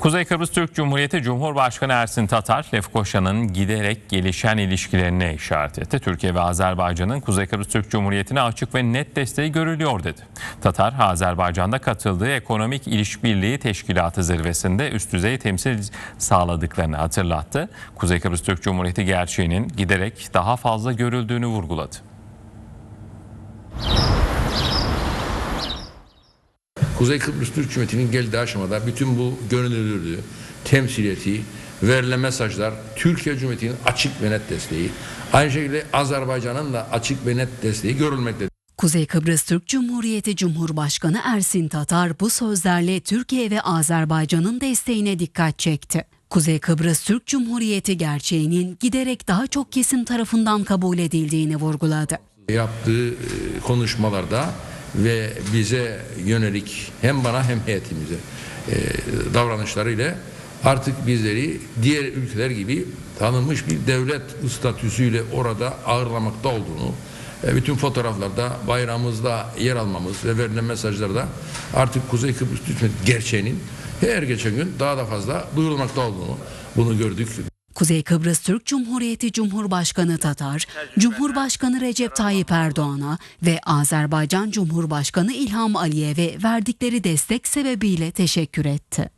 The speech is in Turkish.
Kuzey Kıbrıs Türk Cumhuriyeti Cumhurbaşkanı Ersin Tatar, Lefkoşa'nın giderek gelişen ilişkilerine işaret etti. Türkiye ve Azerbaycan'ın Kuzey Kıbrıs Türk Cumhuriyeti'ne açık ve net desteği görülüyor dedi. Tatar, Azerbaycan'da katıldığı Ekonomik İşbirliği Teşkilatı zirvesinde üst düzey temsil sağladıklarını hatırlattı. Kuzey Kıbrıs Türk Cumhuriyeti gerçeğinin giderek daha fazla görüldüğünü vurguladı. Kuzey Kıbrıs Türk Cumhuriyeti'nin geldiği aşamada bütün bu görünürlüğü, temsiliyeti, verilen mesajlar, Türkiye Cumhuriyeti'nin açık ve net desteği, aynı şekilde Azerbaycan'ın da açık ve net desteği görülmektedir. Kuzey Kıbrıs Türk Cumhuriyeti Cumhurbaşkanı Ersin Tatar bu sözlerle Türkiye ve Azerbaycan'ın desteğine dikkat çekti. Kuzey Kıbrıs Türk Cumhuriyeti gerçeğinin giderek daha çok kesim tarafından kabul edildiğini vurguladı. Yaptığı e, konuşmalarda ve bize yönelik hem bana hem heyetimize e, davranışlarıyla artık bizleri diğer ülkeler gibi tanınmış bir devlet statüsüyle orada ağırlamakta olduğunu e, bütün fotoğraflarda bayrağımızda yer almamız ve verilen mesajlarda artık Kuzey Kıbrıs Türk gerçeğinin her geçen gün daha da fazla duyurulmakta olduğunu bunu gördük. Kuzey Kıbrıs Türk Cumhuriyeti Cumhurbaşkanı Tatar, Cumhurbaşkanı Recep Tayyip Erdoğan'a ve Azerbaycan Cumhurbaşkanı İlham Aliyev'e verdikleri destek sebebiyle teşekkür etti.